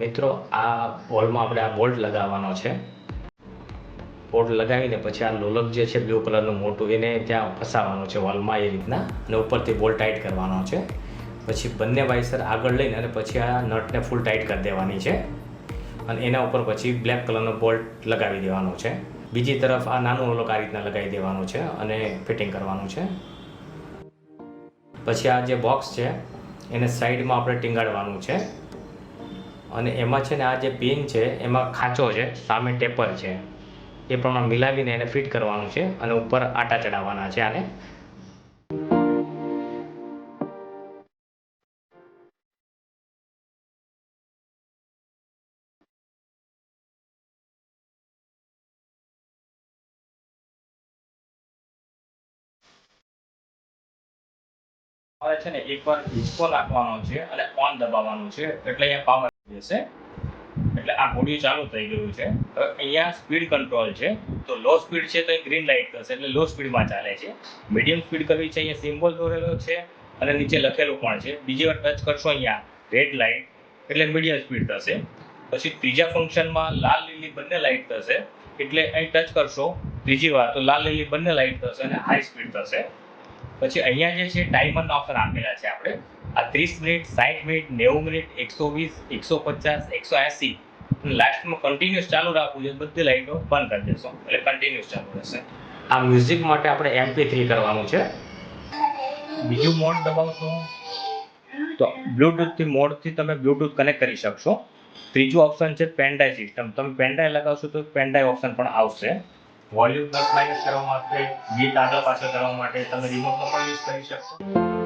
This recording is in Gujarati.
મિત્રો, આ બોલમાં આપણે આ બોલ્ટ લગાવવાનો છે. બોલ્ટ લગાવીને પછી આ લોલક જે છે, બ્લુ કલરનું મોટું, એને ત્યાં ફસાવવાનું છે વોલમાં એ રીતના અને ઉપરથી બોલ્ટ ટાઈટ કરવાનો છે. પછી બંને વાઇસર આગળ લઈને અને પછી આ નટને ફૂલ ટાઈટ કરી દેવાની છે. અને એના ઉપર પછી બ્લેક કલરનો બોલ્ટ લગાવી દેવાનો છે. બીજી તરફ આ નાનું લોલક આ રીતના લગાવી દેવાનું છે અને ફિટિંગ કરવાનું છે. પછી આ જે બોક્સ છે, એને સાઈડમાં આપણે ટીંગાડવાનું છે. અને એમાં છે ને આ જે પિન છે, એમાં ખાંચો છે, સામે ટેપર છે. એ પ્રમાણે મિલાવીને એને ફિટ કરવાનું છે અને ઉપર આટા ચડાવવાના છે આને. તમારે છે ને એકવાર હિંચકો નાખવાનો છે અને ઓન દબાવવાનું છે. એટલે અહીંયા પાવર જશે. એટલે આ ઘોડિયું ચાલુ થઈ ગયું છે. હવે અહીંયા સ્પીડ કંટ્રોલ છે. તો લો સ્પીડ છે તો ગ્રીન લાઇટ થશે એટલે લો સ્પીડમાં ચાલે છે. મીડિયમ સ્પીડ કરવી છે અહીંયા સિમ્બોલ દોરેલો છે અને નીચે લખેલું પણ છે. બીજી વાર ટચ કરશો અહીંયા રેડ લાઇટ એટલે મીડિયમ સ્પીડ થશે. પછી ત્રીજા ફંક્શનમાં લાલ લીલી બંને લાઇટ થશે. એટલે અહીં ટચ કરશો ત્રીજી વાર તો લાલ લીલી બંને લાઇટ થશે અને હાઈ સ્પીડ થશે. પછી અહીંયા જે છે ટાઈમરના ઓપ્શન આપેલા છે આપણે. આ ત્રીસ મિનિટ સાઠ મિનિટ, નેવું મિનિટ, એકસો વીસ, એકસો પચાસ, એકસો એંસી. લાસ્ટમાં કન્ટિન્યુઅસ ચાલુ રાખવું છે. બધી લાઇટો બંધ કરી દેશો. એટલે કન્ટિન્યુઅસ ચાલુ રહેશે. આ મ્યુઝિક માટે આપણે એમપી થ્રી કરવાનું છે. બીજું મોડ દબાવશો. તો બ્લૂટૂથથી મોડથી તમે બ્લૂટૂથ કનેક્ટ કરી શકશો. ત્રીજું ઓપ્શન છે પેનડ્રાઈવ સિસ્ટમ તમે પેનડ્રાઈવ લગાવશો તો પેનડ્રાઈવ ઓપ્શન પણ આવશે. વોલ્યુમ પ્લસ માઇનસ કરવા માટે ગીત આગળ પાછળ કરવા માટે તમે રિમોટનો પણ યુઝ કરી શકશો.